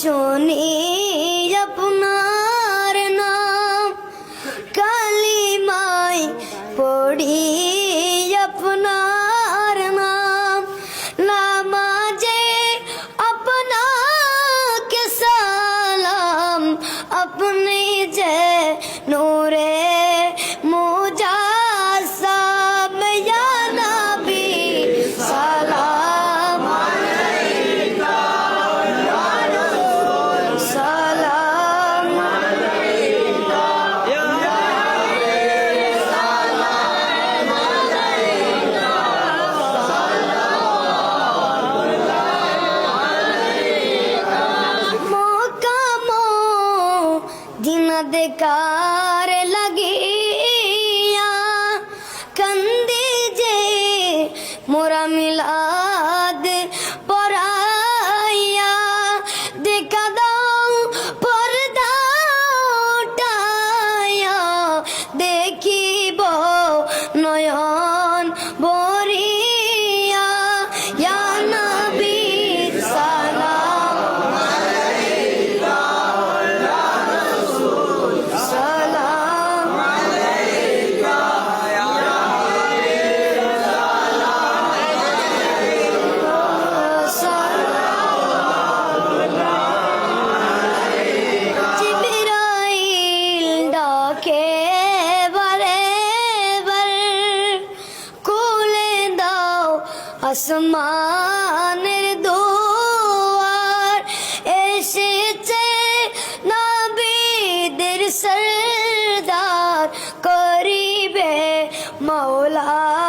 শুনি আপনার নাম। কালিমাই পড়ি আপনার নাম। নামাজে আপনাকে সালাম আপনি চাঁদ কার লাগিয়া কান্দি যে মোরা মিলা আসমানের দোয়ার এসেছে নবীদের সরদার করিবে মৌলা